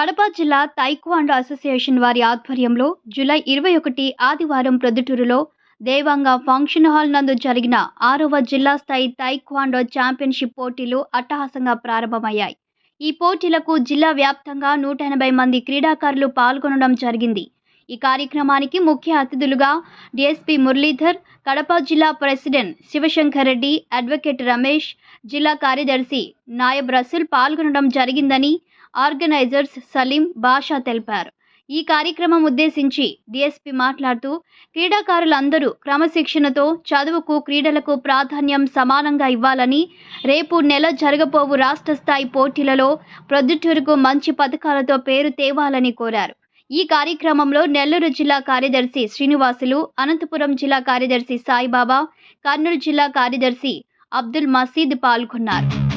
కడప జిల్లా taekwondo association వారి ఆధ్వర్యంలో జూలై ఇరవై ఒకటి ఆదివారం ప్రొద్దుటూరులో దేవాంగ ఫంక్షన్ హాల్ నందు జరిగిన ఆరవ జిల్లా స్థాయి తైక్వాండో ఛాంపియన్షిప్ పోటీలు అట్టహాసంగా ప్రారంభమయ్యాయి. ఈ పోటీలకు జిల్లా వ్యాప్తంగా నూట ఎనభై మంది క్రీడాకారులు పాల్గొనడం జరిగింది. ఈ కార్యక్రమానికి ముఖ్య అతిథులుగా డిఎస్పి మురళీధర్ కడప జిల్లా ప్రెసిడెంట్ శివశంకర్ రెడ్డి అడ్వకేట్ రమేష్ జిల్లా కార్యదర్శి నాయబ్ రసూల్ పాల్గొనడం జరిగిందని ఆర్గనైజర్స్ సలీం బాషా తెలిపారు. ఈ కార్యక్రమం ఉద్దేశించి డిఎస్పి మాట్లాడుతూ క్రీడాకారులందరూ క్రమశిక్షణతో చదువుకు క్రీడలకు ప్రాధాన్యం సమానంగా ఇవ్వాలని రేపు నెల జరగబోవు రాష్ట్ర స్థాయి పోటీలలో ప్రొద్దుటూరుకు మంచి పథకాలతో పేరు తేవాలని కోరారు. ఈ కార్యక్రమంలో నెల్లూరు జిల్లా కార్యదర్శి శ్రీనివాసులు అనంతపురం జిల్లా కార్యదర్శి సాయిబాబా కర్నూలు జిల్లా కార్యదర్శి అబ్దుల్ మసీద్ పాల్గొన్నారు.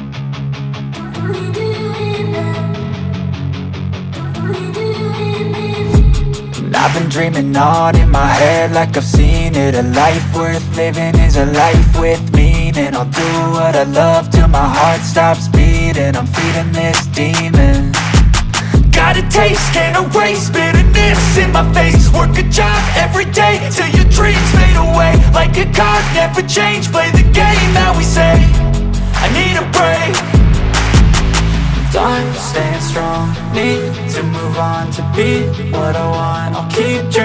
I've been dreaming on in my head like I've seen it. A life worth living is a life with meaning. I'll do what I love till my heart stops beating. I'm feeding this demon. Got a taste, can't erase bitterness in my face. Work a job every day till your dreams fade away. Like a card, never change, play the game that we say need to move on to be what I want. I'll keep dreaming